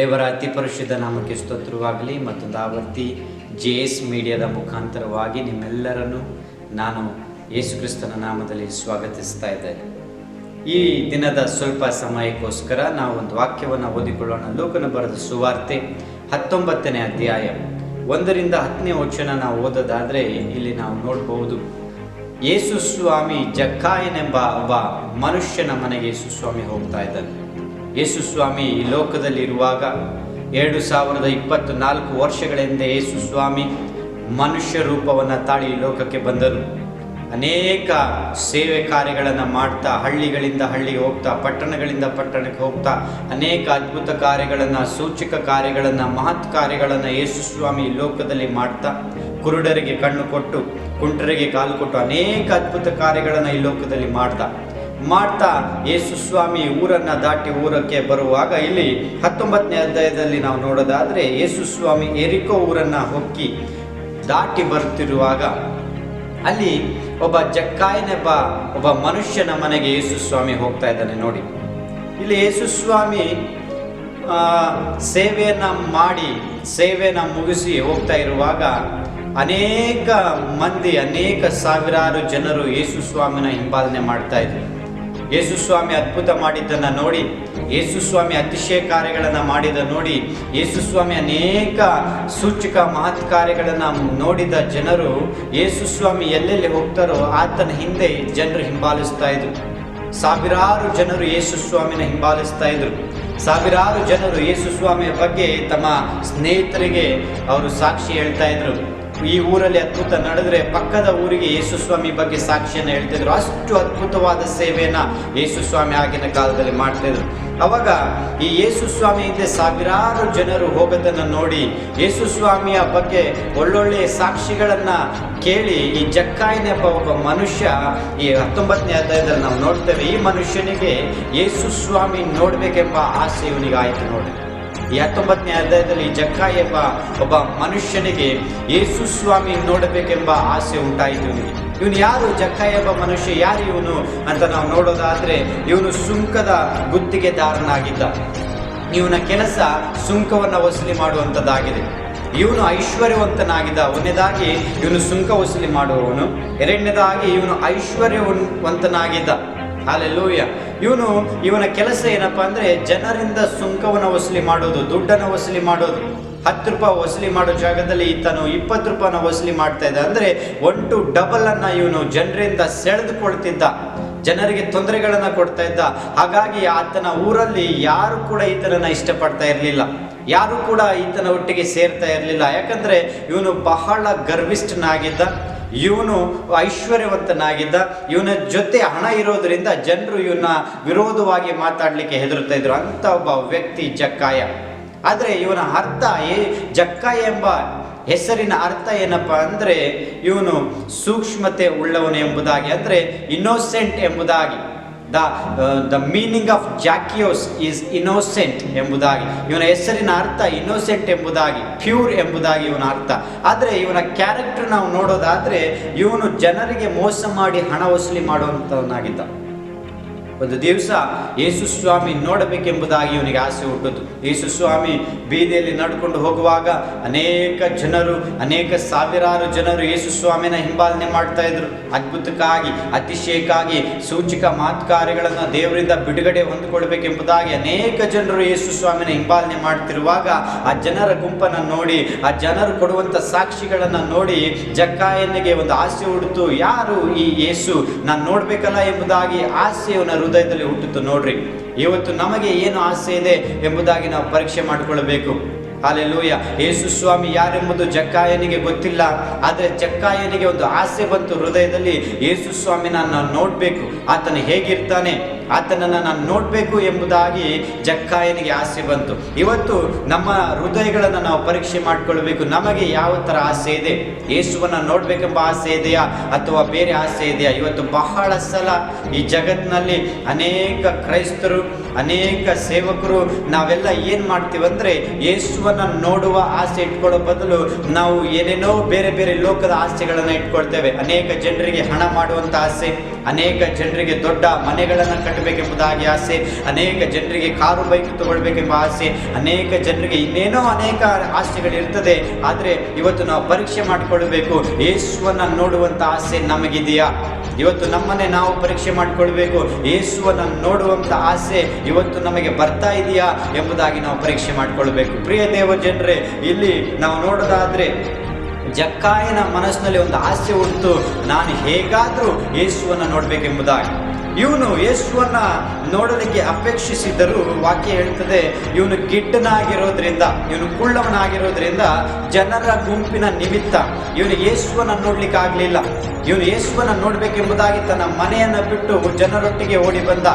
ದೇವರ ಅತಿ ಪರಿಶುದ್ಧ ನಾಮಕ್ಕೆ ಸ್ತೋತ್ರವಾಗಲಿ ಮತ್ತು ದಾವರ್ತಿ ಜೆ ಎಸ್ ಮೀಡಿಯಾದ ಮುಖಾಂತರವಾಗಿ ನಿಮ್ಮೆಲ್ಲರನ್ನು ನಾನು ಯೇಸು ಕ್ರಿಸ್ತನ ನಾಮದಲ್ಲಿ ಸ್ವಾಗತಿಸ್ತಾ ಇದ್ದೇನೆ. ಈ ದಿನದ ಸ್ವಲ್ಪ ಸಮಯಕ್ಕೋಸ್ಕರ ನಾವು ಒಂದು ವಾಕ್ಯವನ್ನು ಓದಿಕೊಳ್ಳೋಣ. ಲೋಕನ ಬರೆದ ಸುವಾರ್ತೆ ಹತ್ತೊಂಬತ್ತನೇ ಅಧ್ಯಾಯ ಒಂದರಿಂದ ಹತ್ತನೇ ವಚನ ನಾವು ಓದೋದಾದರೆ ಇಲ್ಲಿ ನಾವು ನೋಡಬಹುದು ಯೇಸು ಸ್ವಾಮಿ ಜಕ್ಕಾಯನೆಂಬ ಒಬ್ಬ ಮನುಷ್ಯನ ಮನೆಗೆ ಯೇಸು ಸ್ವಾಮಿ ಹೋಗ್ತಾ ಇದ್ದಾನೆ. ಯೇಸು ಸ್ವಾಮಿ ಈ ಲೋಕದಲ್ಲಿರುವಾಗ ಎರಡು ಸಾವಿರದ ಇಪ್ಪತ್ತು ನಾಲ್ಕು ವರ್ಷಗಳ ಹಿಂದೆ ಯೇಸು ಸ್ವಾಮಿ ಮನುಷ್ಯ ರೂಪವನ್ನು ತಾಳಿ ಲೋಕಕ್ಕೆ ಬಂದರು. ಅನೇಕ ಸೇವೆ ಕಾರ್ಯಗಳನ್ನು ಮಾಡ್ತಾ, ಹಳ್ಳಿಗಳಿಂದ ಹಳ್ಳಿಗೆ ಹೋಗ್ತಾ, ಪಟ್ಟಣಗಳಿಂದ ಪಟ್ಟಣಕ್ಕೆ ಹೋಗ್ತಾ, ಅನೇಕ ಅದ್ಭುತ ಕಾರ್ಯಗಳನ್ನು, ಸೂಚಕ ಕಾರ್ಯಗಳನ್ನು, ಮಹತ್ ಕಾರ್ಯಗಳನ್ನು ಯೇಸು ಸ್ವಾಮಿ ಲೋಕದಲ್ಲಿ ಮಾಡ್ತಾ, ಕುರುಡರಿಗೆ ಕಣ್ಣು ಕೊಟ್ಟು, ಕುಂಟರಿಗೆ ಕಾಲು ಕೊಟ್ಟು ಅನೇಕ ಅದ್ಭುತ ಕಾರ್ಯಗಳನ್ನು ಈ ಲೋಕದಲ್ಲಿ ಮಾಡ್ತಾ. ಮಾಡ್ತಾ ಯೇಸು ಸ್ವಾಮಿ ಊರನ್ನು ದಾಟಿ ಊರಕ್ಕೆ ಬರುವಾಗ ಇಲ್ಲಿ ಹತ್ತೊಂಬತ್ತನೇ ಅಧ್ಯಾಯದಲ್ಲಿ ನಾವು ನೋಡೋದಾದರೆ ಯೇಸು ಸ್ವಾಮಿ ಎರಿಕೋ ಊರನ್ನು ಹೊಕ್ಕಿ ದಾಟಿ ಬರುತ್ತಿರುವಾಗ ಅಲ್ಲಿ ಒಬ್ಬ ಜಕ್ಕಾಯನೆಬ್ಬ ಒಬ್ಬ ಮನುಷ್ಯನ ಮನೆಗೆ ಯೇಸು ಸ್ವಾಮಿ ಹೋಗ್ತಾ ಇದ್ದಾನೆ ನೋಡಿ. ಇಲ್ಲಿ ಯೇಸು ಸ್ವಾಮಿ ಸೇವೆಯನ್ನು ಮಾಡಿ, ಸೇವೆಯನ್ನು ಮುಗಿಸಿ ಹೋಗ್ತಾ ಇರುವಾಗ ಅನೇಕ ಮಂದಿ, ಅನೇಕ ಸಾವಿರಾರು ಜನರು ಯೇಸು ಸ್ವಾಮಿನ ಹಿಂಪಾಲನೆ ಮಾಡ್ತಾ ಇದ್ರು. ಯೇಸು ಸ್ವಾಮಿ ಅದ್ಭುತ ಮಾಡಿದ್ದನ್ನು ನೋಡಿ, ಯೇಸು ಸ್ವಾಮಿ ಅತಿಶಯ ಕಾರ್ಯಗಳನ್ನು ಮಾಡಿದ ನೋಡಿ, ಯೇಸು ಸ್ವಾಮಿ ಅನೇಕ ಸೂಚಕ ಮಹತ್ ಕಾರ್ಯಗಳನ್ನು ನೋಡಿದ ಜನರು, ಯೇಸು ಸ್ವಾಮಿ ಎಲ್ಲೆಲ್ಲಿ ಹೋಗ್ತಾರೋ ಆತನ ಹಿಂದೆ ಜನರು ಹಿಂಬಾಲಿಸ್ತಾ ಇದ್ರು. ಸಾವಿರಾರು ಜನರು ಯೇಸು ಸ್ವಾಮಿನ ಹಿಂಬಾಲಿಸ್ತಾ ಇದ್ರು. ಸಾವಿರಾರು ಜನರು ಯೇಸು ಸ್ವಾಮಿಯ ಬಗ್ಗೆ ತಮ್ಮ ಸ್ನೇಹಿತರಿಗೆ ಅವರು ಸಾಕ್ಷಿ ಹೇಳ್ತಾ ಇದ್ರು. ಈ ಊರಲ್ಲಿ ಅದ್ಭುತ ನಡೆದ್ರೆ ಪಕ್ಕದ ಊರಿಗೆ ಯೇಸು ಸ್ವಾಮಿ ಬಗ್ಗೆ ಸಾಕ್ಷಿಯನ್ನು ಹೇಳ್ತಿದ್ರು. ಅಷ್ಟು ಅದ್ಭುತವಾದ ಸೇವೆಯನ್ನ ಯೇಸು ಸ್ವಾಮಿ ಆಗಿನ ಕಾಲದಲ್ಲಿ ಮಾಡ್ತಿದ್ರು. ಅವಾಗ ಈ ಯೇಸು ಸ್ವಾಮಿ ಹಿಂದೆ ಸಾವಿರಾರು ಜನರು ಹೋಗೋದನ್ನು ನೋಡಿ ಯೇಸು ಸ್ವಾಮಿಯ ಬಗ್ಗೆ ಒಳ್ಳೊಳ್ಳೆ ಸಾಕ್ಷಿಗಳನ್ನು ಕೇಳಿ ಈ ಜಕ್ಕಾಯನೆಂಬ ಒಬ್ಬ ಮನುಷ್ಯ ಈ ಹತ್ತೊಂಬತ್ತನೇ ಅಧ್ಯಾಯದಲ್ಲಿ ನಾವು ನೋಡ್ತೇವೆ, ಈ ಮನುಷ್ಯನಿಗೆ ಯೇಸು ಸ್ವಾಮಿ ನೋಡ್ಬೇಕೆಂಬ ಆಸೆ ಇವನಿಗೆ ಆಯಿತು ನೋಡಿ. ಈ ಹತ್ತೊಂಬತ್ತನೇ ಅಧ್ಯಾಯದಲ್ಲಿ ಜಕ್ಕ ಎಂಬ ಒಬ್ಬ ಮನುಷ್ಯನಿಗೆ ಯೇಸು ಸ್ವಾಮಿ ನೋಡಬೇಕೆಂಬ ಆಸೆ ಉಂಟಾಯಿತು. ಇವನಿಗೆ ಇವನು ಯಾರು? ಜಕ್ಕ ಎಂಬ ಮನುಷ್ಯ ಯಾರು ಇವನು ಅಂತ ನಾವು ನೋಡೋದಾದ್ರೆ ಇವನು ಸುಂಕದ ಗುತ್ತಿಗೆದಾರನಾಗಿದ್ದ. ಇವನ ಕೆಲಸ ಸುಂಕವನ್ನು ವಸೂಲಿ ಮಾಡುವಂಥದ್ದಾಗಿದೆ. ಇವನು ಐಶ್ವರ್ಯವಂತನಾಗಿದ್ದ. ಒಂದನೇದಾಗಿ ಇವನು ಸುಂಕ ವಸೂಲಿ ಮಾಡುವವನು. ಎರಡನೇದಾಗಿ ಇವನು ಐಶ್ವರ್ಯವಂತನಾಗಿದ್ದ. ಹಾಲೆಲ್ಲೂಯ್ಯ ಇವನು ಇವನ ಕೆಲಸ ಏನಪ್ಪ ಅಂದರೆ ಜನರಿಂದ ಸುಂಕವನ್ನು ವಸೂಲಿ ಮಾಡೋದು, ದುಡ್ಡನ್ನು ವಸೂಲಿ ಮಾಡೋದು. ಹತ್ತು ರೂಪಾಯಿ ವಸೂಲಿ ಮಾಡೋ ಜಾಗದಲ್ಲಿ ಈತನು ಇಪ್ಪತ್ತು ರೂಪಾಯಿನ ವಸೂಲಿ ಮಾಡ್ತಾ ಇದ್ದ. ಅಂದರೆ ಒನ್ ಟು ಡಬಲನ್ನು ಇವನು ಜನರಿಂದ ಸೆಳೆದುಕೊಳ್ತಿದ್ದ. ಜನರಿಗೆ ತೊಂದರೆಗಳನ್ನು ಕೊಡ್ತಾ ಇದ್ದ. ಹಾಗಾಗಿ ಆತನ ಊರಲ್ಲಿ ಯಾರು ಕೂಡ ಈತನನ್ನು ಇಷ್ಟಪಡ್ತಾ ಇರಲಿಲ್ಲ. ಯಾರು ಕೂಡ ಈತನ ಒಟ್ಟಿಗೆ ಸೇರ್ತಾ ಇರಲಿಲ್ಲ. ಯಾಕಂದರೆ ಇವನು ಬಹಳ ಗರ್ವಿಷ್ಠನಾಗಿದ್ದ. ಇವನು ಐಶ್ವರ್ಯವಂತನಾಗಿದ್ದ, ಇವನ ಜೊತೆ ಹಣ ಇರೋದ್ರಿಂದ ಜನರು ಇವನ ವಿರೋಧವಾಗಿ ಮಾತಾಡಲಿಕ್ಕೆ ಹೆದರ್ತಾ ಇದ್ರು. ಅಂತ ಒಬ್ಬ ವ್ಯಕ್ತಿ ಜಕ್ಕಾಯ. ಆದರೆ ಇವನ ಅರ್ಥ ಏ ಜಕ್ಕಾಯ ಎಂಬ ಹೆಸರಿನ ಅರ್ಥ ಏನಪ್ಪ ಅಂದರೆ, ಇವನು ಸೂಕ್ಷ್ಮತೆ ಉಳ್ಳವನು ಎಂಬುದಾಗಿ, ಅಂದರೆ ಇನ್ನೋಸೆಂಟ್ ಎಂಬುದಾಗಿ. ದ ದ ಮೀನಿಂಗ್ ಆಫ್ ಜಾಕಿಯೋಸ್ ಈಸ್ ಇನ್ನೋಸೆಂಟ್ ಎಂಬುದಾಗಿ. ಇವನ ಹೆಸರಿನ ಅರ್ಥ ಇನ್ನೋಸೆಂಟ್ ಎಂಬುದಾಗಿ ಪ್ಯೂರ್ ಎಂಬುದಾಗಿ ಇವನ ಅರ್ಥ. ಆದರೆ ಇವನ ಕ್ಯಾರೆಕ್ಟರ್ ನಾವು ನೋಡೋದಾದರೆ ಇವನು ಜನರಿಗೆ ಮೋಸ ಮಾಡಿ ಹಣ ವಸೂಲಿ ಮಾಡುವಂಥವನಾಗಿದ್ದ ಒಂದು ದಿವಸ ಯೇಸು ಸ್ವಾಮಿ ನೋಡಬೇಕೆಂಬುದಾಗಿ ಇವನಿಗೆ ಆಸೆ ಹುಟ್ಟಿತು. ಯೇಸು ಸ್ವಾಮಿ ಬೀದಿಯಲ್ಲಿ ನಡ್ಕೊಂಡು ಹೋಗುವಾಗ ಅನೇಕ ಜನರು, ಅನೇಕ ಸಾವಿರಾರು ಜನರು ಯೇಸು ಸ್ವಾಮಿನ ಹಿಂಬಾಲನೆ ಮಾಡ್ತಾ ಇದ್ರು. ಅದ್ಭುತಕ್ಕಾಗಿ, ಅತಿಶಯಕ್ಕಾಗಿ, ಸೂಚಕ ಮಾತುಕಾರ್ಯಗಳನ್ನು ದೇವರಿಂದ ಬಿಡುಗಡೆ ಹೊಂದಿಕೊಳ್ಬೇಕೆಂಬುದಾಗಿ ಅನೇಕ ಜನರು ಯೇಸು ಸ್ವಾಮಿನ ಹಿಂಬಾಲನೆ ಮಾಡ್ತಿರುವಾಗ ಆ ಜನರ ಗುಂಪನ್ನು ನೋಡಿ, ಆ ಜನರು ಕೊಡುವಂಥ ಸಾಕ್ಷಿಗಳನ್ನು ನೋಡಿ ಜಕ್ಕಾಯನಿಗೆ ಒಂದು ಆಸೆ ಹುಡುತು. ಯಾರು ಈ ಯೇಸು? ನಾನು ನೋಡಬೇಕಲ್ಲ ಎಂಬುದಾಗಿ ಆಸೆ ಹೃದಯದಲ್ಲಿ ಹುಟ್ಟಿತು ನೋಡ್ರಿ. ಇವತ್ತು ನಮಗೆ ಏನು ಆಸೆ ಇದೆ ಎಂಬುದಾಗಿ ನಾವು ಪರೀಕ್ಷೆ ಮಾಡಿಕೊಳ್ಳಬೇಕು. ಹಾಲೆಲ್ಲೂಯ ಯೇಸು ಸ್ವಾಮಿ ಯಾರೆಂಬುದು ಜಕ್ಕಾಯನಿಗೆ ಗೊತ್ತಿಲ್ಲ. ಆದರೆ ಜಕ್ಕಾಯನಿಗೆ ಒಂದು ಆಸೆ ಬಂತು ಹೃದಯದಲ್ಲಿ. ಯೇಸು ಸ್ವಾಮಿನ ನಾನು ನೋಡಬೇಕು. ಆತನು ಹೇಗಿರ್ತಾನೆ? ಆತನನ್ನು ನಾನು ನೋಡಬೇಕು ಎಂಬುದಾಗಿ ಜಕ್ಕಾಯನಿಗೆ ಆಸೆ ಬಂತು. ಇವತ್ತು ನಮ್ಮ ಹೃದಯಗಳನ್ನು ನಾವು ಪರೀಕ್ಷೆ ಮಾಡಿಕೊಳ್ಬೇಕು. ನಮಗೆ ಯಾವ ಥರ ಆಸೆ ಇದೆ? ಯೇಸುವನ್ನು ನೋಡಬೇಕೆಂಬ ಆಸೆ ಇದೆಯಾ? ಅಥವಾ ಬೇರೆ ಆಸೆ ಇದೆಯಾ? ಇವತ್ತು ಬಹಳ ಸಲ ಈ ಜಗತ್ತಿನಲ್ಲಿ ಅನೇಕ ಕ್ರೈಸ್ತರು ಅನೇಕ ಸೇವಕರು ನಾವೆಲ್ಲ ಏನು ಮಾಡ್ತೀವಂದ್ರೆ ಯೇಸುವನ್ನು ನೋಡುವ ಆಸೆ ಇಟ್ಕೊಳ್ಳೋ ಬದಲು ನಾವು ಏನೇನೋ ಬೇರೆ ಬೇರೆ ಲೋಕದ ಆಸೆಗಳನ್ನು ಇಟ್ಕೊಳ್ತೇವೆ. ಅನೇಕ ಜನರಿಗೆ ಹಣ ಮಾಡುವಂಥ ಆಸೆ, ಅನೇಕ ಜನರಿಗೆ ದೊಡ್ಡ ಮನೆಗಳನ್ನು ಕಟ್ಟಬೇಕೆಂಬುದಾಗಿ ಆಸೆ, ಅನೇಕ ಜನರಿಗೆ ಕಾರು ಬೈಕ್ ತಗೊಳ್ಬೇಕೆಂಬ ಆಸೆ, ಅನೇಕ ಜನರಿಗೆ ಇನ್ನೇನೋ ಅನೇಕ ಆಸೆಗಳಿರ್ತದೆ. ಆದರೆ ಇವತ್ತು ನಾವು ಪರೀಕ್ಷೆ ಮಾಡಿಕೊಳ್ಬೇಕು. ಯೇಸುವನ್ನ ನೋಡುವಂತ ಆಸೆ ನಮಗಿದೆಯಾ? ಇವತ್ತು ನಮ್ಮನ್ನೇ ನಾವು ಪರೀಕ್ಷೆ ಮಾಡಿಕೊಳ್ಬೇಕು. ಯೇಸುವನ್ನ ನೋಡುವಂತ ಆಸೆ ಇವತ್ತು ನಮಗೆ ಬರ್ತಾ ಇದೆಯಾ ಎಂಬುದಾಗಿ ನಾವು ಪರೀಕ್ಷೆ ಮಾಡಿಕೊಳ್ಬೇಕು. ಪ್ರಿಯ ದೇವ ಜನರೇ, ಇಲ್ಲಿ ನಾವು ನೋಡೋದಾದ್ರೆ ಜಕ್ಕಾಯನ ಮನಸ್ಸಿನಲ್ಲಿ ಒಂದು ಆಸೆ ಉಂಟು. ನಾನು ಹೇಗಾದರೂ ಯೇಸುವನ್ನು ನೋಡಬೇಕೆಂಬುದಾಗಿ. ಇವನು ಯೇಸುವನ್ನ ನೋಡಲಿಕ್ಕೆ ಅಪೇಕ್ಷಿಸಿದ್ದರೂ ವಾಕ್ಯ ಹೇಳ್ತದೆ, ಇವನು ಗಿಡ್ಡನಾಗಿರೋದ್ರಿಂದ, ಇವನು ಕುಳ್ಳವನಾಗಿರೋದ್ರಿಂದ ಜನರ ಗುಂಪಿನ ನಿಮಿತ್ತ ಇವನು ಯೇಸುವನ್ನ ನೋಡ್ಲಿಕ್ಕೆ ಆಗ್ಲಿಲ್ಲ ಇವನು ಯೇಸುವನ್ನ ನೋಡ್ಬೇಕೆಂಬುದಾಗಿ ತನ್ನ ಮನೆಯನ್ನ ಬಿಟ್ಟು ಜನರೊಟ್ಟಿಗೆ ಓಡಿ ಬಂದ.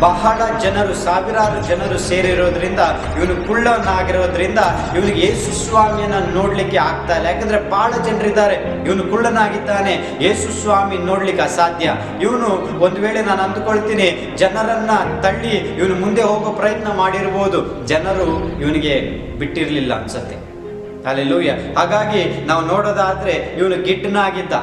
ಬಹಳ ಜನರು, ಸಾವಿರಾರು ಜನರು ಸೇರಿರೋದ್ರಿಂದ, ಇವನು ಕುಳ್ಳವನಾಗಿರೋದ್ರಿಂದ ಇವನಿಗೆ ಯೇಸು ಸ್ವಾಮಿಯನ್ನ ನೋಡ್ಲಿಕ್ಕೆ ಆಗ್ತಾ ಇಲ್ಲ. ಯಾಕಂದ್ರೆ ಬಹಳ ಜನರಿದ್ದಾರೆ. ಇವನು ಕುಳ್ಳನಾಗಿದ್ದಾನೆ. ಯೇಸು ಸ್ವಾಮಿ ನೋಡ್ಲಿಕ್ಕೆ ಅಸಾಧ್ಯ. ಇವನು ಒಂದು ವೇಳೆ ನಾನು ಅಂದುಕೊಳ್ತೀನಿ. ಜನರನ್ನ ತಳ್ಳಿ ಇವನು ಮುಂದೆ ಹೋಗೋ ಪ್ರಯತ್ನ ಮಾಡಿರ್ಬೋದು. ಜನರು ಇವನಿಗೆ ಬಿಟ್ಟಿರ್ಲಿಲ್ಲ ಅನ್ಸತ್ತೆ. ಅಲ್ಲೆಲ್ಲೂಯ್ಯ ಹಾಗಾಗಿ ನಾವು ನೋಡೋದಾದ್ರೆ ಇವನು ಗಿಡ್ಡನಾಗಿದ್ದ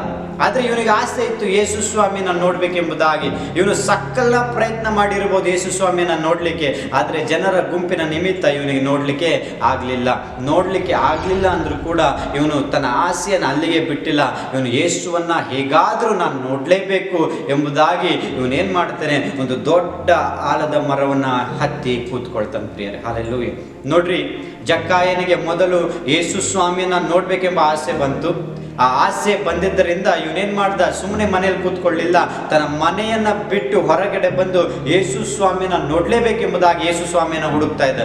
ಆದ್ರೆ ಇವನಿಗೆ ಆಸೆ ಇತ್ತು, ಯೇಸು ಸ್ವಾಮಿನ ನೋಡಬೇಕೆಂಬುದಾಗಿ. ಇವನು ಸಕ್ಕಲ್ಲ ಪ್ರಯತ್ನ ಮಾಡಿರ್ಬೋದು, ಯೇಸು ಸ್ವಾಮಿನ ನೋಡಲಿಕ್ಕೆ. ಆದರೆ ಜನರ ಗುಂಪಿನ ನಿಮಿತ್ತ ಇವನಿಗೆ ನೋಡಲಿಕ್ಕೆ ಆಗಲಿಲ್ಲ. ನೋಡಲಿಕ್ಕೆ ಆಗಲಿಲ್ಲ ಅಂದ್ರೂ ಕೂಡ ಇವನು ತನ್ನ ಆಸೆಯನ್ನು ಅಲ್ಲಿಗೆ ಬಿಟ್ಟಿಲ್ಲ. ಇವನು, ಯೇಸುವನ್ನ ಹೇಗಾದರೂ ನಾನು ನೋಡಲೇಬೇಕು ಎಂಬುದಾಗಿ ಇವನೇನ್ ಮಾಡ್ತಾನೆ? ಒಂದು ದೊಡ್ಡ ಆಲದ ಮರವನ್ನ ಹತ್ತಿ ಕೂತ್ಕೊಳ್ತಾನೆ ಪ್ರಿಯರೇ. ಹಾಲೆಲ್ಲೂ ನೋಡ್ರಿ, ಜಕ್ಕಾಯನಿಗೆ ಮೊದಲು ಯೇಸು ಸ್ವಾಮಿಯನ್ನು ನೋಡಬೇಕೆಂಬ ಆಸೆ ಬಂತು. ಆ ಆಸೆ ಬಂದಿದ್ದರಿಂದ ಇವನೇನು ಮಾಡ್ದ? ಸುಮ್ಮನೆ ಮನೆಯಲ್ಲಿ ಕೂತ್ಕೊಳ್ಳಿಲ್ಲ. ತನ್ನ ಮನೆಯನ್ನ ಬಿಟ್ಟು ಹೊರಗಡೆ ಬಂದು ಯೇಸು ಸ್ವಾಮಿನ ನೋಡಲೇಬೇಕೆಂಬುದಾಗಿ ಯೇಸು ಸ್ವಾಮಿಯನ್ನ ಹುಡುಕ್ತಾ ಇದ್ದ.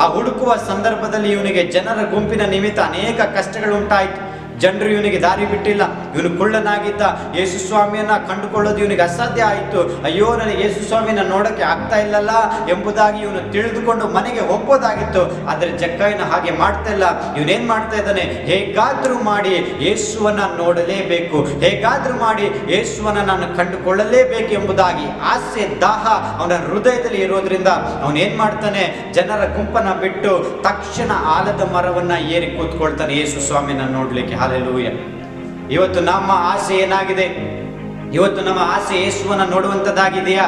ಆ ಹುಡುಕುವ ಸಂದರ್ಭದಲ್ಲಿ ಇವನಿಗೆ ಜನರ ಗುಂಪಿನ ನಿಮಿತ್ತ ಅನೇಕ ಕಷ್ಟಗಳು ಉಂಟಾಯಿತು ಜನರು ಇವನಿಗೆ ದಾರಿ ಬಿಟ್ಟಿಲ್ಲ. ಇವನು ಕುಳ್ಳನಾಗಿದ್ದ ಯೇಸು ಸ್ವಾಮಿಯನ್ನ ಕಂಡುಕೊಳ್ಳೋದು ಇವನಿಗೆ ಅಸಾಧ್ಯ ಆಯಿತು. ಅಯ್ಯೋ, ನನಗೆ ಯೇಸು ಸ್ವಾಮಿನ ನೋಡಕ್ಕೆ ಆಗ್ತಾ ಇಲ್ಲಲ್ಲ ಎಂಬುದಾಗಿ ಇವನು ತಿಳಿದುಕೊಂಡು ಮನೆಗೆ ಹೋಗ್ಬೋದಾಗಿತ್ತು. ಆದರೆ ಜಕ್ಕಾಯನ ಹಾಗೆ ಮಾಡ್ತಾ ಇಲ್ಲ. ಇವನೇನ್ ಮಾಡ್ತಾ ಇದ್ದಾನೆ? ಹೇಗಾದ್ರೂ ಮಾಡಿ ಯೇಸುವನ್ನ ನೋಡಲೇಬೇಕು. ಹೇಗಾದ್ರೂ ಮಾಡಿ ಯೇಸುವನ್ನ ನಾನು ಕಂಡುಕೊಳ್ಳಲೇಬೇಕು ಎಂಬುದಾಗಿ ಆಸೆ, ದಾಹ ಅವನ ಹೃದಯದಲ್ಲಿ ಇರೋದ್ರಿಂದ ಅವನು ಏನ್ ಮಾಡ್ತಾನೆ? ಜನರ ಗುಂಪನ್ನ ಬಿಟ್ಟು ತಕ್ಷಣ ಆಲದ ಮರವನ್ನ ಏರಿ ಕೂತ್ಕೊಳ್ತಾನೆ ಯೇಸು ಸ್ವಾಮಿನ ನೋಡ್ಲಿಕ್ಕೆ. ಹಾಲೆಲೂಯ ಇವತ್ತು ನಮ್ಮ ಆಸೆ ಏನಾಗಿದೆ? ಇವತ್ತು ನಮ್ಮ ಆಸೆ ಯೇಸುವನ್ನ ನೋಡುವಂಥದ್ದಾಗಿದೆಯಾ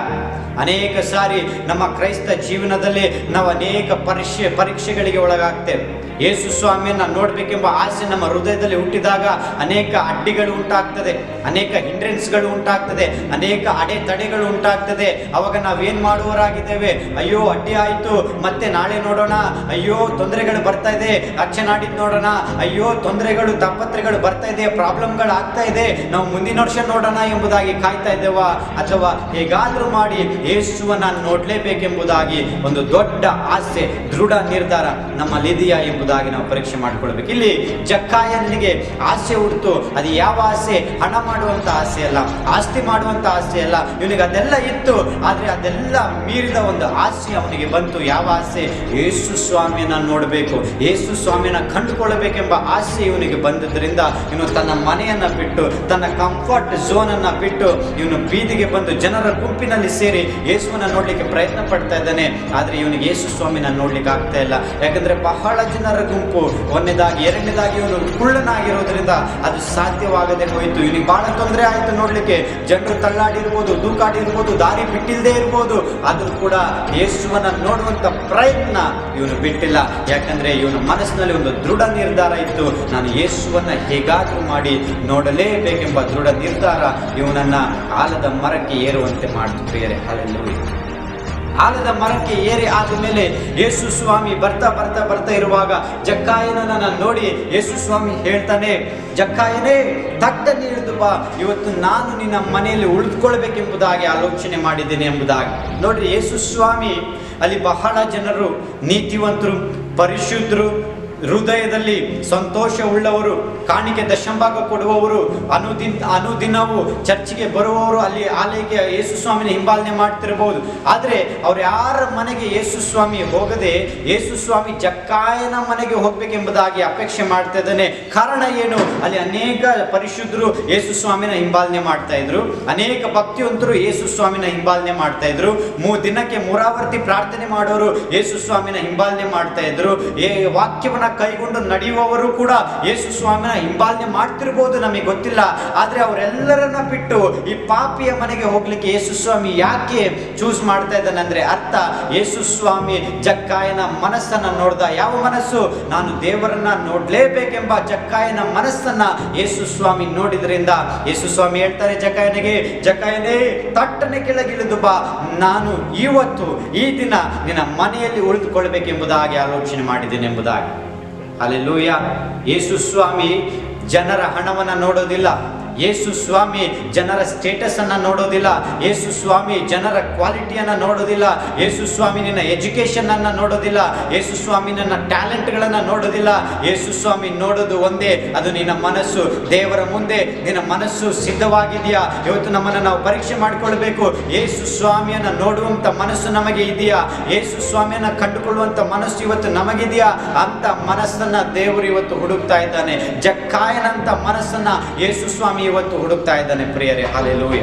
ಅನೇಕ ಸಾರಿ ನಮ್ಮ ಕ್ರೈಸ್ತ ಜೀವನದಲ್ಲಿ ನಾವು ಅನೇಕ ಪರೀಕ್ಷೆ ಪರೀಕ್ಷೆಗಳಿಗೆ ಒಳಗಾಗ್ತೇವೆ. ಯೇಸು ಸ್ವಾಮಿಯನ್ನು ನೋಡಬೇಕೆಂಬ ಆಸೆ ನಮ್ಮ ಹೃದಯದಲ್ಲಿ ಹುಟ್ಟಿದಾಗ ಅನೇಕ ಅಡ್ಡಿಗಳು ಉಂಟಾಗ್ತದೆ, ಅನೇಕ ಹಿಂಡ್ರೆನ್ಸ್ಗಳು ಉಂಟಾಗ್ತದೆ, ಅನೇಕ ಅಡೆತಡೆಗಳು ಉಂಟಾಗ್ತದೆ. ಅವಾಗ ನಾವೇನು ಮಾಡುವರಾಗಿದ್ದೇವೆ ಅಯ್ಯೋ, ಅಡ್ಡಿ ಆಯ್ತು. ಮತ್ತೆ ನಾಳೆ ನೋಡೋಣ. ಅಯ್ಯೋ, ತೊಂದರೆಗಳು ಬರ್ತಾ ಇದೆ. ಅಚ್ಚೆ ನಾಡಿದ್ದು ನೋಡೋಣ. ಅಯ್ಯೋ, ತೊಂದರೆಗಳು ತಾಪತ್ರೆಗಳು ಬರ್ತಾ ಇದೆ. ಪ್ರಾಬ್ಲಮ್ಗಳು ಆಗ್ತಾ ಇದೆ. ನಾವು ಮುಂದಿನ ವರ್ಷ ನೋಡೋಣ ಎಂಬುದಾಗಿ ಕಾಯ್ತಾ ಇದ್ದೇವಾ? ಅಥವಾ ಹೇಗಾದರೂ ಮಾಡಿ ಯೇಸುವನ್ನ ನೋಡಲೇಬೇಕೆಂಬುದಾಗಿ ಒಂದು ದೊಡ್ಡ ಆಸೆ, ದೃಢ ನಿರ್ಧಾರ ನಮ್ಮಲ್ಲಿದೆಯಾ ಎಂಬುದಾಗಿ ನಾವು ಪರೀಕ್ಷೆ ಮಾಡಿಕೊಳ್ಬೇಕು. ಇಲ್ಲಿ ಜಕ್ಕಾಯನಿಗೆ ಆಸೆ ಹುಡ್ತು ಅದು ಯಾವ ಆಸೆ? ಹಣ ಮಾಡುವಂತ ಆಸೆ ಅಲ್ಲ, ಆಸ್ತಿ ಮಾಡುವಂತ ಆಸೆ ಅಲ್ಲ. ಇವನಿಗೆ ಅದೆಲ್ಲ ಇತ್ತು, ಆದರೆ ಅದೆಲ್ಲ ಮೀರಿದ ಒಂದು ಆಸೆ ಅವನಿಗೆ ಬಂತು. ಯಾವ ಆಸೆ? ಯೇಸು ಸ್ವಾಮಿಯನ್ನ ನೋಡಬೇಕು. ಯೇಸು ಸ್ವಾಮಿಯನ್ನ ಕಂಡುಕೊಳ್ಳಬೇಕೆಂಬ ಆಸೆ ಇವನಿಗೆ ಬಂದದ್ರಿಂದ ಇವನು ತನ್ನ ಮನೆಯನ್ನ ಬಿಟ್ಟು, ತನ್ನ ಕಂಫರ್ಟ್ ಝೋನನ್ನು ಬಿಟ್ಟು ಇವನು ಬೀದಿಗೆ ಬಂದು ಜನರ ಗುಂಪಿನಲ್ಲಿ ಸೇರಿ ಯೇಸುವನ್ನ ನೋಡ್ಲಿಕ್ಕೆ ಪ್ರಯತ್ನ ಪಡ್ತಾ ಇದ್ದಾನೆ, ಆದ್ರೆ ಇವನಿಗೆ ಯೇಸು ಸ್ವಾಮಿನ ನೋಡ್ಲಿಕ್ಕೆ ಆಗ್ತಾ ಇಲ್ಲ. ಯಾಕಂದ್ರೆ ಬಹಳ ಜನರ ಗುಂಪು, ಒಂದನೇದಾಗಿ, ಎರಡನೇದಾಗಿ ಇವನು ಕುಳ್ಳನಾಗಿರೋದ್ರಿಂದ ಅದು ಸಾಧ್ಯವಾಗದೆ ಹೋಯಿತು. ಇವನಿಗೆ ಬಹಳ ತೊಂದರೆ ಆಯ್ತು ನೋಡ್ಲಿಕ್ಕೆ. ಜನರು ತಳ್ಳಾಡಿರ್ಬೋದು, ದೂಕಾಡಿರ್ಬೋದು, ದಾರಿ ಬಿಟ್ಟಿಲ್ಲದೆ ಇರ್ಬೋದು, ಆದ್ರೂ ಕೂಡ ಯೇಸುವನ್ನ ನೋಡುವಂತ ಪ್ರಯತ್ನ ಇವನು ಬಿಟ್ಟಿಲ್ಲ. ಯಾಕಂದ್ರೆ ಇವನ ಮನಸ್ಸಿನಲ್ಲಿ ಒಂದು ದೃಢ ನಿರ್ಧಾರ ಇತ್ತು. ನಾನು ಯೇಸುವನ್ನ ಹೇಗಾದ್ರೂ ಮಾಡಿ ನೋಡಲೇಬೇಕೆಂಬ ದೃಢ ನಿರ್ಧಾರ ಇವನನ್ನ ಆಲದ ಮರಕ್ಕೆ ಏರುವಂತೆ ಮಾಡಿತು ಪ್ರಿಯರೇ. ಹಾಲೆಲ್ಲೂಯ್ಯ ಆಲದ ಮರಕ್ಕೆ ಏರಿ ಆದ ಮೇಲೆ ಯೇಸು ಸ್ವಾಮಿ ಬರ್ತಾ ಬರ್ತಾ ಬರ್ತಾ ಇರುವಾಗ ಜಕ್ಕಾಯನನ್ನ ನೋಡಿ ಯೇಸು ಸ್ವಾಮಿ ಹೇಳ್ತಾನೆ, ಜಕ್ಕಾಯನೇ ತಟ್ಟನೆ ಇಳಿದು ಬಾ, ಇವತ್ತು ನಾನು ನಿನ್ನ ಮನೆಯಲ್ಲಿ ಉಳಿದುಕೊಳ್ಬೇಕೆಂಬುದಾಗಿ ಆಲೋಚನೆ ಮಾಡಿದ್ದೇನೆ ಎಂಬುದಾಗಿ. ನೋಡ್ರಿ, ಯೇಸು ಸ್ವಾಮಿ, ಅಲ್ಲಿ ಬಹಳ ಜನರು ನೀತಿವಂತರು, ಪರಿಶುದ್ಧರು ಹೃದಯದಲ್ಲಿ ಸಂತೋಷ ಉಳ್ಳವರು ಕಾಣಿಕೆ ದಶಂಭಾಗ ಕೊಡುವವರು, ಅನುದಿನ, ಅನುದಿನವೂ ಚರ್ಚಿಗೆ ಬರುವವರು ಅಲ್ಲಿ ಆಲಯಕ್ಕೆ ಯೇಸು ಸ್ವಾಮಿನ ಹಿಂಬಾಲನೆ ಮಾಡ್ತಿರಬಹುದು. ಆದರೆ ಅವ್ರ ಯಾರ ಮನೆಗೆ ಯೇಸು ಸ್ವಾಮಿ ಹೋಗದೆ ಯೇಸು ಸ್ವಾಮಿ ಜಕ್ಕಾಯನ ಮನೆಗೆ ಹೋಗ್ಬೇಕೆಂಬುದಾಗಿ ಅಪೇಕ್ಷೆ ಮಾಡ್ತಾ ಇದ್ದಾನೆ. ಕಾರಣ ಏನು? ಅಲ್ಲಿ ಅನೇಕ ಪರಿಶುದ್ಧರು ಯೇಸು ಸ್ವಾಮಿನ ಹಿಂಬಾಲನೆ ಮಾಡ್ತಾ ಇದ್ರು. ಅನೇಕ ಭಕ್ತಿವಂತರು ಯೇಸು ಸ್ವಾಮಿನ ಹಿಂಬಾಲನೆ ಮಾಡ್ತಾ ಇದ್ರು. ಮೂ ದಿನಕ್ಕೆ ಮೂರಾವರ್ತಿ ಪ್ರಾರ್ಥನೆ ಮಾಡೋರು ಯೇಸು ಸ್ವಾಮಿನ ಹಿಂಬಾಲನೆ ಮಾಡ್ತಾ ಇದ್ರು. ವಾಕ್ಯವನ್ನ ಕೈಗೊಂಡು ನಡೆಯುವವರು ಕೂಡ ಯೇಸು ಸ್ವಾಮಿನ ಹಿಂಬಾಲನೆ ಮಾಡ್ತಿರ್ಬೋದು ನಮಗೆ ಗೊತ್ತಿಲ್ಲ. ಆದ್ರೆ ಅವರೆಲ್ಲರನ್ನ ಬಿಟ್ಟು ಈ ಪಾಪಿಯ ಮನೆಗೆ ಹೋಗ್ಲಿಕ್ಕೆ ಯೇಸು ಸ್ವಾಮಿ ಯಾಕೆ ಚೂಸ್ ಮಾಡ್ತಾ ಇದ್ದಾನೆ ಅಂದ್ರೆ ಅರ್ಥ, ಯೇಸು ಸ್ವಾಮಿ ಜಕ್ಕಾಯನ ಮನಸ್ಸನ್ನು ನೋಡ್ದ. ಯಾವ ಮನಸ್ಸು? ನಾನು ದೇವರನ್ನ ನೋಡ್ಲೇಬೇಕೆಂಬ ಜಕ್ಕಾಯನ ಮನಸ್ಸನ್ನ ಯೇಸು ಸ್ವಾಮಿ ನೋಡಿದ್ರಿಂದ. ಯೇಸು ಸ್ವಾಮಿ ಹೇಳ್ತಾರೆ ಜಕ್ಕಾಯನಿಗೆ, ಜಕ್ಕಾಯನೇ, ತಟ್ಟನೆ ಕೆಳಗಿಳಿದು ಬಾ. ನಾನು ಇವತ್ತು ಈ ದಿನ ನಿನ್ನ ಮನೆಯಲ್ಲಿ ಉಳಿದುಕೊಳ್ಬೇಕೆಂಬುದಾಗಿ ಆಲೋಚನೆ ಮಾಡಿದ್ದೇನೆ ಎಂಬುದಾಗಿ ಅಲ್ಲೆಲ್ಲೂಯ ಯೇಸು ಸ್ವಾಮಿ ಜನರ ಹಣವನ್ನು ನೋಡೋದಿಲ್ಲ. ಯೇಸು ಸ್ವಾಮಿ ಜನರ ಸ್ಟೇಟಸ್ ಅನ್ನ ನೋಡೋದಿಲ್ಲ. ಯೇಸು ಸ್ವಾಮಿ ಜನರ ಕ್ವಾಲಿಟಿಯನ್ನು ನೋಡೋದಿಲ್ಲ. ಯೇಸು ಸ್ವಾಮಿ ನಿನ್ನ ಎಜುಕೇಶನ್ ಅನ್ನ ನೋಡೋದಿಲ್ಲ. ಯೇಸು ಸ್ವಾಮಿ ನನ್ನ ಟ್ಯಾಲೆಂಟ್ಗಳನ್ನು ನೋಡೋದಿಲ್ಲ. ಯೇಸು ಸ್ವಾಮಿ ನೋಡೋದು ಒಂದೇ, ಅದು ನಿನ್ನ ಮನಸ್ಸು. ದೇವರ ಮುಂದೆ ನಿನ್ನ ಮನಸ್ಸು ಸಿದ್ಧವಾಗಿದೆಯಾ? ಇವತ್ತು ನಮ್ಮನ್ನು ನಾವು ಪರೀಕ್ಷೆ ಮಾಡಿಕೊಳ್ಬೇಕು. ಯೇಸು ಸ್ವಾಮಿಯನ್ನ ನೋಡುವಂತ ಮನಸ್ಸು ನಮಗೆ ಇದೆಯಾ? ಯೇಸು ಸ್ವಾಮಿಯನ್ನ ಕಂಡುಕೊಳ್ಳುವಂಥ ಮನಸ್ಸು ಇವತ್ತು ನಮಗಿದೆಯಾ? ಅಂತ ಮನಸ್ಸನ್ನ ದೇವರು ಇವತ್ತು ಹುಡುಕ್ತಾ ಇದ್ದಾನೆ. ಜಕ್ಕಾಯನಂತ ಮನಸ್ಸನ್ನ ಯೇಸು ಸ್ವಾಮಿ ಇವತ್ತು ಹುಡುಕ್ತಾ ಇದ್ದಾನೆ ಪ್ರಿಯರೇ. ಹಾಲೆಲೂಯ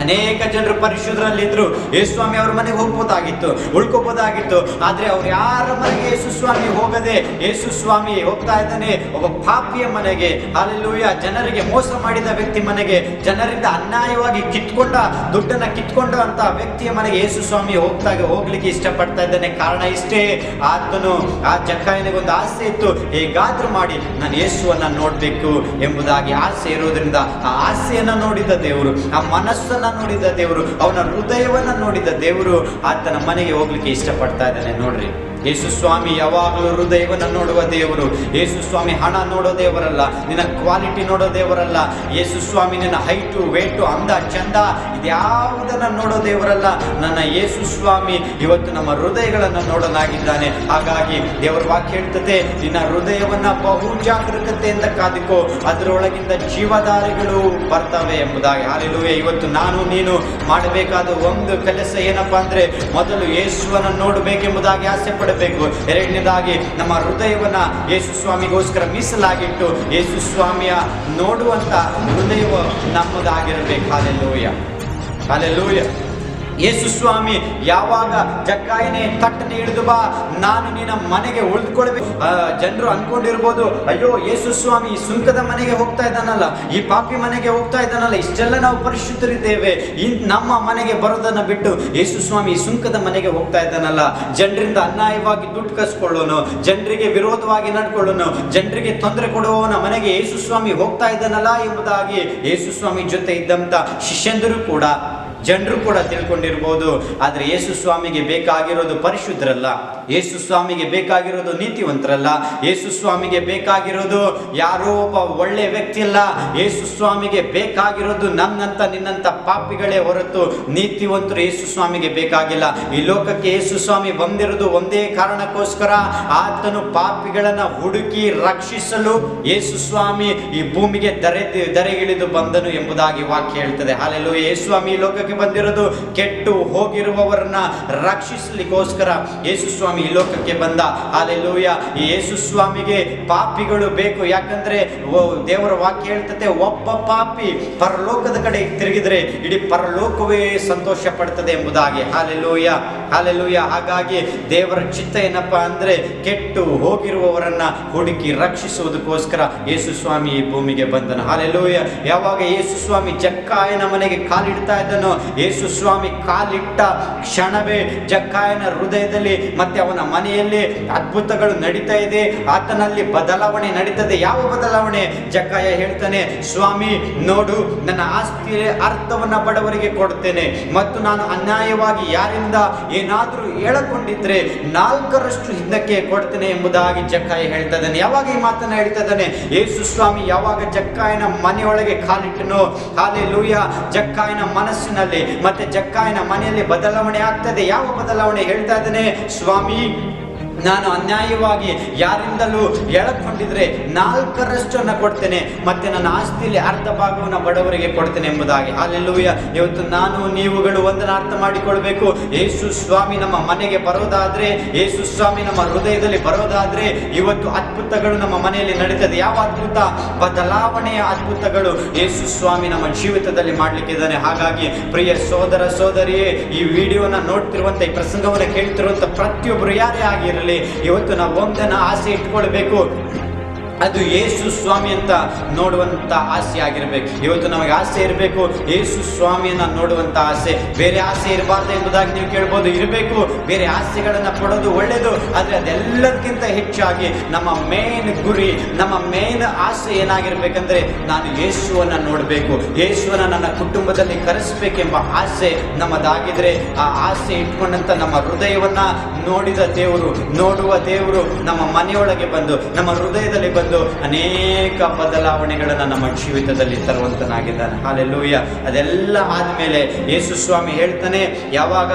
ಅನೇಕ ಜನರು ಪರಿಶುದ್ಧರಲ್ಲಿದ್ದರು ಯೇಸು ಸ್ವಾಮಿ ಅವ್ರ ಮನೆಗೆ ಹೋಗ್ಬೋದಾಗಿತ್ತು, ಉಳ್ಕೋಬೋದಾಗಿತ್ತು. ಆದ್ರೆ ಅವ್ರು ಯಾರ ಮನೆಗೆ ಯೇಸು ಸ್ವಾಮಿ ಹೋಗದೆ, ಯೇಸು ಸ್ವಾಮಿ ಹೋಗ್ತಾ ಇದ್ದಾನೆ. ಒಬ್ಬ ಪಾಪಿಯ ಮನೆಗೆ ಅಲ್ಲೂಯ ಜನರಿಗೆ ಮೋಸ ಮಾಡಿದ ವ್ಯಕ್ತಿ ಮನೆಗೆ, ಜನರಿಂದ ಅನ್ಯಾಯವಾಗಿ ಕಿತ್ಕೊಂಡ, ದುಡ್ಡನ್ನ ಕಿತ್ಕೊಂಡ ಅಂತ ವ್ಯಕ್ತಿಯ ಮನೆಗೆ ಯೇಸು ಸ್ವಾಮಿ ಹೋಗ್ತಾ, ಹೋಗ್ಲಿಕ್ಕೆ ಇಷ್ಟಪಡ್ತಾ ಇದ್ದಾನೆ. ಕಾರಣ ಇಷ್ಟೇ, ಆತನು ಆ ಜಕ್ಕಾಯನಿಗೆ ಒಂದು ಆಸೆ ಇತ್ತು. ಹೇಗಾದ್ರೂ ಮಾಡಿ, ನಾನು ಯೇಸುವನ್ನ ನೋಡ್ಬೇಕು ಎಂಬುದಾಗಿ ಆಸೆ ಇರೋದ್ರಿಂದ ಆ ಆಸೆಯನ್ನ ನೋಡಿದ ದೇವರು, ಆ ಮನಸ್ಸನ್ನ ನೋಡಿದ ದೇವರು ಅವನ ಹೃದಯವನ್ನ ನೋಡಿದ ದೇವರು ಆತನ ಮನೆಗೆ ಹೋಗ್ಲಿಕ್ಕೆ ಇಷ್ಟಪಡ್ತಾ ಇದ್ದಾನೆ. ನೋಡ್ರಿ. ಯೇಸು ಸ್ವಾಮಿ, ಯಾವಾಗಲೂ ಹೃದಯವನ್ನು ನೋಡುವ ದೇವರು. ಯೇಸು ಸ್ವಾಮಿ, ಹಣ ನೋಡೋ ದೇವರಲ್ಲ, ನಿನ್ನ ಕ್ವಾಲಿಟಿ ನೋಡೋ ದೇವರಲ್ಲ. ಯೇಸು ಸ್ವಾಮಿ, ನಿನ್ನ ಹೈಟು ವೇಟು ಅಂದ, ಚಂದ, ಇದ್ಯಾವುದನ್ನ ನೋಡೋ ದೇವರಲ್ಲ. ನನ್ನ ಯೇಸು ಸ್ವಾಮಿ ಇವತ್ತು ನಮ್ಮ ಹೃದಯಗಳನ್ನು ನೋಡಲಾಗಿದ್ದಾನೆ. ಹಾಗಾಗಿ ದೇವರ ವಾಕ್ಯ ಹೇಳ್ತದೆ, ನಿನ್ನ ಹೃದಯವನ್ನ ಬಹು ಜಾಗರೂಕತೆಯಿಂದ ಕಾದಿಕೋ. ಅದರೊಳಗಿಂದ ಜೀವಧಾರೆಗಳು ಬರ್ತವೆ ಎಂಬುದಾಗಿ. ಹಾಲಿಲುವೆ ಇವತ್ತು ನಾನು, ನೀನು ಮಾಡಬೇಕಾದ ಒಂದು ಕೆಲಸ ಏನಪ್ಪಾ ಅಂದ್ರೆ, ಮೊದಲು ಯೇಸುವನ್ನು ನೋಡಬೇಕೆಂಬುದಾಗಿ ಆಸೆ ಪಡಬೇಕು ಎರಡನೇದಾಗಿ ನಮ್ಮ ಹೃದಯವನ್ನ ಯೇಸು ಸ್ವಾಮಿಗೋಸ್ಕರ ಮೀಸಲಾಗಿಟ್ಟು ಯೇಸು ಸ್ವಾಮಿಯ ನೋಡುವಂತ ಹೃದಯವು ನಮ್ಮದಾಗಿರಬೇಕು. ಅಲ್ಲೆಲ್ಲೂಯ್ಯ ಹಾಲೆಲೂಯ ಯೇಸು ಸ್ವಾಮಿ, ಯಾವಾಗ ಜಕ್ಕಾಯಿನೇ ತಟ್ಟನೆ ಹಿಡಿದು ಬಾ, ನಾನು ನಿನ್ನ ಮನೆಗೆ ಉಳಿದುಕೊಳ್ಬೇಕು ಜನರು ಅನ್ಕೊಂಡಿರ್ಬೋದು, ಅಯ್ಯೋ, ಯೇಸು ಸ್ವಾಮಿ, ಈ ಸುಂಕದ ಮನೆಗೆ ಹೋಗ್ತಾ ಇದ್ದಾನಲ್ಲ, ಈ ಪಾಪಿ ಮನೆಗೆ ಹೋಗ್ತಾ ಇದ್ದಾನಲ್ಲ, ಇಷ್ಟೆಲ್ಲ ನಾವು ಪರಿಶುದ್ಧರಿದ್ದೇವೆ, ಈ ನಮ್ಮ ಮನೆಗೆ ಬರೋದನ್ನ ಬಿಟ್ಟು ಯೇಸು ಸ್ವಾಮಿ, ಈ ಸುಂಕದ ಮನೆಗೆ ಹೋಗ್ತಾ ಇದ್ದಾನಲ್ಲ, ಜನರಿಂದ ಅನ್ಯಾಯವಾಗಿ ದುಡ್ಡು ಕಸ್ಕೊಳ್ಳೋನು, ಜನರಿಗೆ ವಿರೋಧವಾಗಿ ನಡ್ಕೊಳ್ಳೋನು, ಜನರಿಗೆ ತೊಂದರೆ ಕೊಡುವವನ ಮನೆಗೆ ಯೇಸು ಸ್ವಾಮಿ ಹೋಗ್ತಾ ಇದ್ದಾನಲ್ಲ ಎಂಬುದಾಗಿ ಯೇಸು ಸ್ವಾಮಿ ಜೊತೆ ಇದ್ದಂತ ಶಿಷ್ಯಂದರು ಕೂಡ ಜನರು ಕೂಡ ತಿಳ್ಕೊಂಡಿರ್ಬೋದು, ಆದರೆ ಯೇಸು ಸ್ವಾಮಿಗೆ ಬೇಕಾಗಿರೋದು ಪರಿಶುದ್ಧರಲ್ಲ ಯೇಸು ಸ್ವಾಮಿಗೆ ಬೇಕಾಗಿರೋದು ನೀತಿವಂತರಲ್ಲ, ಯೇಸು ಸ್ವಾಮಿಗೆ ಬೇಕಾಗಿರೋದು ಯಾರೋ ಒಬ್ಬ ಒಳ್ಳೆ ವ್ಯಕ್ತಿ ಅಲ್ಲ ಯೇಸು ಸ್ವಾಮಿಗೆ ಬೇಕಾಗಿರೋದು ನನ್ನಂತ ನಿನ್ನಂತ ಪಾಪಿಗಳೇ ಹೊರತು ನೀತಿವಂತರು ಯೇಸು ಸ್ವಾಮಿಗೆ ಬೇಕಾಗಿಲ್ಲ. ಈ ಲೋಕಕ್ಕೆ ಯೇಸು ಸ್ವಾಮಿ ಬಂದಿರೋದು ಒಂದೇ ಕಾರಣಕ್ಕೋಸ್ಕರ, ಆತನು ಪಾಪಿಗಳನ್ನು ಹುಡುಕಿ ರಕ್ಷಿಸಲು ಯೇಸು ಸ್ವಾಮಿ ಈ ಭೂಮಿಗೆ ದರೆ ದರೆಗಿಳಿದು ಬಂದನು ಎಂಬುದಾಗಿ ವಾಕ್ಯ ಹೇಳ್ತದೆ. ಹಾಲೆಲ್ಲೂ ಯೇಸು ಸ್ವಾಮಿ ಈ ಲೋಕಕ್ಕೆ ಬಂದಿರೋದು, ಕೆಟ್ಟು ಹೋಗಿರುವವರನ್ನ ರಕ್ಷಿಸಲಿಕ್ಕೋಸ್ಕರ ಯೇಸು ಸ್ವಾಮಿ ಈ ಲೋಕಕ್ಕೆ ಬಂದ. ಅಲ್ಲೆಲ್ಲೂಯ ಯೇಸು ಸ್ವಾಮಿಗೆ ಪಾಪಿಗಳು ಬೇಕು. ಯಾಕಂದ್ರೆ ದೇವರ ವಾಕ್ಯ ಹೇಳ್ತತೆ, ಒಬ್ಬ ಪಾಪಿ ಪರಲೋಕದ ಕಡೆ ತಿರುಗಿದ್ರೆ ಇಡೀ ಪರಲೋಕವೇ ಸಂತೋಷ ಪಡ್ತದೆ ಎಂಬುದಾಗಿ. ಹಾಲೆಲ್ಲೂಯ ಹಾಲೆಲ್ಲೂಯ ಹಾಗಾಗಿ ದೇವರ ಚಿತ್ತ ಏನಪ್ಪ ಅಂದ್ರೆ ಕೆಟ್ಟು ಹೋಗಿರುವವರನ್ನ ಹುಡುಕಿ ರಕ್ಷಿಸುವುದಕ್ಕೋಸ್ಕರ ಯೇಸು ಸ್ವಾಮಿ ಈ ಭೂಮಿಗೆ ಬಂದನು. ಹಾಲೆಲ್ಲೂಯ ಯಾವಾಗ ಯೇಸು ಸ್ವಾಮಿ ಜಕ್ಕಾಯನ ಮನೆಗೆ ಕಾಲಿಡ್ತಾ ಇದ್ದನೋ ಯೇಸು ಸ್ವಾಮಿ ಕಾಲಿಟ್ಟ ಕ್ಷಣವೇ ಜಕ್ಕಾಯನ ಹೃದಯದಲ್ಲಿ ಮತ್ತೆ ಅವನ ಮನೆಯಲ್ಲಿ ಅದ್ಭುತಗಳು ನಡೀತಾ ಇದೆ. ಆತನಲ್ಲಿ ಬದಲಾವಣೆ ನಡೀತದೆ. ಯಾವ ಬದಲಾವಣೆ? ಜಕ್ಕಾಯ ಹೇಳ್ತಾನೆ, ಸ್ವಾಮಿ, ನೋಡು, ನನ್ನ ಆಸ್ತಿ ಅರ್ಥವನ್ನ ಬಡವರಿಗೆ ಕೊಡ್ತೇನೆ. ಮತ್ತು ನಾನು ಅನ್ಯಾಯವಾಗಿ ಯಾರಿಂದ ಏನಾದರೂ ಹೇಳಕೊಂಡಿದ್ರೆ ನಾಲ್ಕರಷ್ಟು ಹಿಂದಕ್ಕೆ ಕೊಡ್ತೇನೆ ಎಂಬುದಾಗಿ ಜಕ್ಕಾಯ ಹೇಳ್ತಾ ಯಾವಾಗ ಈ ಮಾತನ್ನ ಹೇಳ್ತಾ ಇದ್ದಾನೆ ಯೇಸು ಸ್ವಾಮಿ, ಯಾವಾಗ ಜಕ್ಕಾಯನ ಮನೆಯೊಳಗೆ ಕಾಲಿಟ್ಟನೋ? ಹಾಲೆ ಲೂಯ ಜಕ್ಕಾಯನ ಮನಸ್ಸಿನಲ್ಲಿ ಮತ್ತೆ ಜಕ್ಕಾಯನ ಮನೆಯಲ್ಲಿ ಬದಲಾವಣೆ ಆಗ್ತದೆ. ಯಾವ ಬದಲಾವಣೆ ಹೇಳ್ತಾ ಇದ್ದಾನೆ? ಸ್ವಾಮಿ ನಾನು ಅನ್ಯಾಯವಾಗಿ ಯಾರಿಂದಲೂ ಎಳಕೊಂಡಿದ್ರೆ ನಾಲ್ಕರಷ್ಟನ್ನು ಕೊಡ್ತೇನೆ, ಮತ್ತೆ ನನ್ನ ಆಸ್ತಿಯಲ್ಲಿ ಅರ್ಧ ಭಾಗವನ್ನು ಬಡವರಿಗೆ ಕೊಡ್ತೇನೆ ಎಂಬುದಾಗಿ. ಅಲ್ಲೆಲ್ಲೂಯ ಇವತ್ತು ನಾನು ನೀವುಗಳು ಒಂದನ್ನು ಅರ್ಥ ಮಾಡಿಕೊಳ್ಬೇಕು. ಯೇಸು ಸ್ವಾಮಿ ನಮ್ಮ ಮನೆಗೆ ಬರೋದಾದ್ರೆ ಯೇಸು ಸ್ವಾಮಿ ನಮ್ಮ ಹೃದಯದಲ್ಲಿ ಬರೋದಾದ್ರೆ, ಇವತ್ತು ಅದ್ಭುತಗಳು ನಮ್ಮ ಮನೆಯಲ್ಲಿ ನಡೀತದೆ. ಯಾವ ಅದ್ಭುತ? ಬದಲಾವಣೆಯ ಅದ್ಭುತಗಳು ಯೇಸು ಸ್ವಾಮಿ ನಮ್ಮ ಜೀವಿತದಲ್ಲಿ ಮಾಡಲಿಕ್ಕಿದ್ದಾನೆ. ಹಾಗಾಗಿ ಪ್ರಿಯ ಸೋದರ ಸೋದರಿಯೇ, ಈ ವಿಡಿಯೋನ ನೋಡ್ತಿರುವಂತ, ಈ ಪ್ರಸಂಗವನ್ನು ಕೇಳ್ತಿರುವಂತ ಪ್ರತಿಯೊಬ್ಬರು ಯಾರೇ ಆಗಿರಲಿ ಆಗಿರಲಿ ಇವತ್ತು ನಾವು ಒಂದನ್ನ ಆಸೆ ಇಟ್ಕೊಳ್ಬೇಕು. ಅದು ಯೇಸು ಸ್ವಾಮಿ ಅಂತ ನೋಡುವಂಥ ಆಸೆ ಆಗಿರಬೇಕು. ಇವತ್ತು ನಮಗೆ ಆಸೆ ಇರಬೇಕು, ಯೇಸು ಸ್ವಾಮಿಯನ್ನು ನೋಡುವಂಥ ಆಸೆ. ಬೇರೆ ಆಸೆ ಇರಬಾರ್ದು ಎಂಬುದಾಗಿ ನೀವು ಕೇಳ್ಬೋದು. ಇರಬೇಕು, ಬೇರೆ ಆಸೆಗಳನ್ನು ಪಡೋದು ಒಳ್ಳೆಯದು ಆದರೆ ಅದೆಲ್ಲದಕ್ಕಿಂತ ಹೆಚ್ಚಾಗಿ ನಮ್ಮ ಮೇನ್ ಗುರಿ, ನಮ್ಮ ಮೇನ್ ಆಸೆ ಏನಾಗಿರ್ಬೇಕಂದ್ರೆ ನಾನು ಯೇಸುವನ್ನ ನೋಡಬೇಕು. ಯೇಸುವನ್ನು ನನ್ನ ಕುಟುಂಬದಲ್ಲಿ ಕರೆಸಬೇಕೆಂಬ ಆಸೆ ನಮ್ಮದಾಗಿದ್ರೆ, ಆ ಆಸೆ ಇಟ್ಕೊಂಡಂಥ ನಮ್ಮ ಹೃದಯವನ್ನು ನೋಡಿದ ದೇವರು, ನೋಡುವ ದೇವರು ನಮ್ಮ ಮನೆಯೊಳಗೆ ಬಂದು, ನಮ್ಮ ಹೃದಯದಲ್ಲಿ ಬಂದು ಅನೇಕ ಬದಲಾವಣೆಗಳನ್ನು ನಮ್ಮ ಜೀವಿತದಲ್ಲಿ ತರುವಂತನಾಗಿದ್ದಾನೆ. ಹಾಲೆಲ್ಲೂಯ್ಯ ಅದೆಲ್ಲ ಆದ್ಮೇಲೆ ಯೇಸು ಸ್ವಾಮಿ ಹೇಳ್ತಾನೆ ಯಾವಾಗ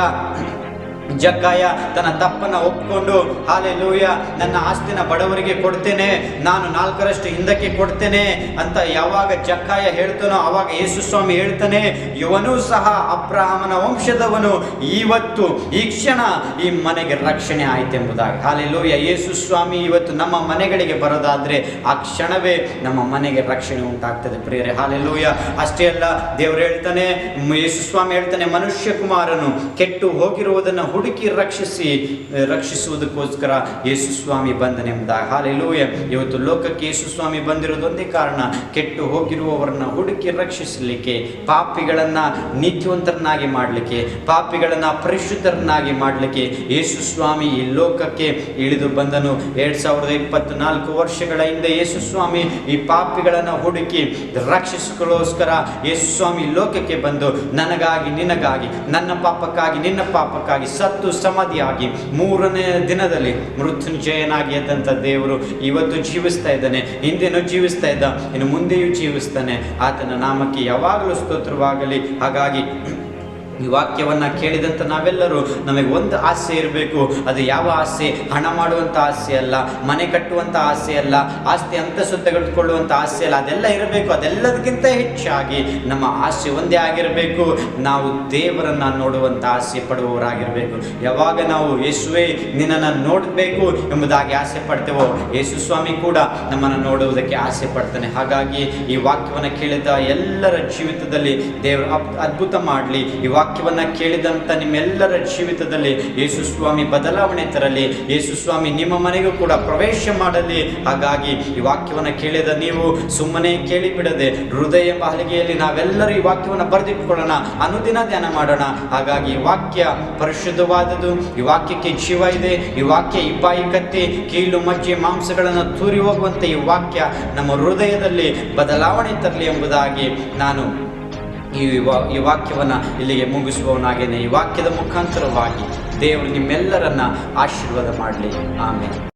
ಜಗ್ಗಾಯ ತನ್ನ ತಪ್ಪನ್ನು ಒಪ್ಕೊಂಡು ಹಾಲೆ ಲೂಯ ನನ್ನ ಆಸ್ತಿನ ಬಡವರಿಗೆ ಕೊಡ್ತೇನೆ, ನಾನು ನಾಲ್ಕರಷ್ಟು ಹಿಂದಕ್ಕೆ ಕೊಡ್ತೇನೆ ಅಂತ ಯಾವಾಗ ಜಕ್ಕಾಯ ಹೇಳ್ತಾನೋ ಅವಾಗ ಯೇಸು ಸ್ವಾಮಿ ಹೇಳ್ತಾನೆ, ಇವನೂ ಸಹ ಅಬ್ರಹಾಮನ ವಂಶದವನು ಇವತ್ತು ಈ ಕ್ಷಣ ಈ ಮನೆಗೆ ರಕ್ಷಣೆ ಆಯ್ತೆಂಬುದಾಗಿ. ಹಾಲೆ ಲೂಯ ಯೇಸು ಸ್ವಾಮಿ ಇವತ್ತು ನಮ್ಮ ಮನೆಗಳಿಗೆ ಬರೋದಾದ್ರೆ ಆ ಕ್ಷಣವೇ ನಮ್ಮ ಮನೆಗೆ ರಕ್ಷಣೆ ಉಂಟಾಗ್ತದೆ ಪ್ರಿಯರೇ. ಹಾಲೆ ಲೂಯ ಅಷ್ಟೇ ಅಲ್ಲ, ದೇವರು ಹೇಳ್ತಾನೆ ಯೇಸು ಸ್ವಾಮಿ ಹೇಳ್ತಾನೆ ಮನುಷ್ಯ ಕುಮಾರನು ಕೆಟ್ಟು ಹೋಗಿರುವುದನ್ನು ಹುಡುಕಿ ರಕ್ಷಿಸಿ ರಕ್ಷಿಸುವುದಕ್ಕೋಸ್ಕರ ಯೇಸು ಸ್ವಾಮಿ ಬಂದನೆಂಬುದಾಗಿ ಹಾಲೆಲೂಯ. ಇವತ್ತು ಲೋಕಕ್ಕೆ ಯೇಸು ಸ್ವಾಮಿ ಬಂದಿರೋದೊಂದೇ ಕಾರಣ ಕೆಟ್ಟು ಹೋಗಿರುವವರನ್ನ ಹುಡುಕಿ ರಕ್ಷಿಸಲಿಕ್ಕೆ, ಪಾಪಿಗಳನ್ನ ನೀತಿವಂತರನ್ನಾಗಿ ಮಾಡಲಿಕ್ಕೆ, ಪಾಪಿಗಳನ್ನ ಪರಿಶುದ್ಧರನ್ನಾಗಿ ಮಾಡಲಿಕ್ಕೆ ಯೇಸು ಸ್ವಾಮಿ ಈ ಲೋಕಕ್ಕೆ ಇಳಿದು ಬಂದನು. ಎರಡ್ ಸಾವಿರದ ಇಪ್ಪತ್ನಾಲ್ಕು ವರ್ಷಗಳ ಹಿಂದೆ ಯೇಸು ಸ್ವಾಮಿ ಈ ಪಾಪಿಗಳನ್ನ ಹುಡುಕಿ ರಕ್ಷಿಸಿಕೊಳ್ಳೋಸ್ಕರ ಯೇಸು ಸ್ವಾಮಿ ಲೋಕಕ್ಕೆ ಬಂದು, ನನಗಾಗಿ, ನಿನಗಾಗಿ, ನನ್ನ ಪಾಪಕ್ಕಾಗಿ, ನಿನ್ನ ಪಾಪಕ್ಕಾಗಿ ಸತ್ತು ಸಮಾಧಿಯಾಗಿ ಮೂರನೇ ದಿನದಲ್ಲಿ ಮೃತ್ಯುಂಜಯನಾಗಿ ಎದ್ದಂಥ ದೇವರು ಇವತ್ತು ಜೀವಿಸ್ತಾ ಇದ್ದಾನೆ, ಹಿಂದೆನೂ ಜೀವಿಸ್ತಾ ಇದ್ದ, ಇನ್ನು ಮುಂದೆಯೂ ಜೀವಿಸ್ತಾನೆ. ಆತನ ನಾಮಕ್ಕೆ ಯಾವಾಗಲೂ ಸ್ತೋತ್ರವಾಗಲಿ. ಹಾಗಾಗಿ ಈ ವಾಕ್ಯವನ್ನ ಕೇಳಿದಂತ ನಾವೆಲ್ಲರೂ ನಮಗೆ ಒಂದು ಆಸೆ ಇರಬೇಕು. ಅದು ಯಾವ ಆಸೆ? ಹಣ ಮಾಡುವಂಥ ಆಸೆ ಅಲ್ಲ, ಮನೆ ಕಟ್ಟುವಂತ ಆಸೆ ಅಲ್ಲ, ಆಸ್ತಿ ಅಂತ ತೆಗೆದುಕೊಳ್ಳುವಂತ ಆಸೆ ಅಲ್ಲ, ಅದೆಲ್ಲ ಇರಬೇಕು. ಅದೆಲ್ಲದಕ್ಕಿಂತ ಹೆಚ್ಚಾಗಿ ನಮ್ಮ ಆಸೆ ಒಂದೇ ಆಗಿರಬೇಕು. ನಾವು ದೇವರನ್ನ ನೋಡುವಂತ ಆಸೆ ಪಡುವವರಾಗಿರಬೇಕು. ಯಾವಾಗ ನಾವು ಯೇಸುವೆ ನಿನ್ನನ್ನು ನೋಡಬೇಕು ಎಂಬುದಾಗಿ ಆಸೆ ಪಡ್ತೇವೋ, ಯೇಸು ಸ್ವಾಮಿ ಕೂಡ ನಮ್ಮನ್ನು ನೋಡುವುದಕ್ಕೆ ಆಸೆ ಪಡ್ತಾನೆ. ಹಾಗಾಗಿ ಈ ವಾಕ್ಯವನ್ನು ಕೇಳಿದ ಎಲ್ಲರ ಜೀವಿತದಲ್ಲಿ ದೇವರು ಅದ್ಭುತ ಮಾಡಲಿ. ಈ ವಾಕ್ಯವನ್ನ ಕೇಳಿದಂತ ನಿಮ್ಮೆಲ್ಲರ ಜೀವಿತದಲ್ಲಿ ಯೇಸು ಸ್ವಾಮಿ ಬದಲಾವಣೆ ತರಲಿ, ಯೇಸು ಸ್ವಾಮಿ ನಿಮ್ಮ ಮನೆಗೂ ಕೂಡ ಪ್ರವೇಶ ಮಾಡಲಿ. ಹಾಗಾಗಿ ಈ ವಾಕ್ಯವನ್ನ ಕೇಳಿದ ನೀವು ಸುಮ್ಮನೆ ಕೇಳಿಬಿಡದೆ ಹೃದಯ ಎಂಬ ನಾವೆಲ್ಲರೂ ಈ ವಾಕ್ಯವನ್ನು ಬರೆದಿಟ್ಕೊಳ್ಳೋಣ, ಅನುದಿನ ಧ್ಯಾನ ಮಾಡೋಣ. ಹಾಗಾಗಿ ಈ ವಾಕ್ಯ ಪರಿಶುದ್ಧವಾದದ್ದು, ಈ ವಾಕ್ಯಕ್ಕೆ ಜೀವ ಇದೆ, ಈ ವಾಕ್ಯ ಇಬ್ಬಾಯಿ ಕತ್ತಿ, ಕೀಲು ಮಜ್ಜೆ ಮಾಂಸಗಳನ್ನು ತೂರಿ ಹೋಗುವಂತೆ ಈ ವಾಕ್ಯ ನಮ್ಮ ಹೃದಯದಲ್ಲಿ ಬದಲಾವಣೆ ತರಲಿ ಎಂಬುದಾಗಿ ನಾನು ಈ ಈ ವಾಕ್ಯವನ್ನು ಇಲ್ಲಿಗೆ ಮುಗಿಸುವವನಾಗೇನೆ ಈ ವಾಕ್ಯದ ಮುಖಾಂತರವಾಗಿ ದೇವರು ನಿಮ್ಮೆಲ್ಲರನ್ನ ಆಶೀರ್ವಾದ ಮಾಡಲಿ. ಆಮೇಲೆ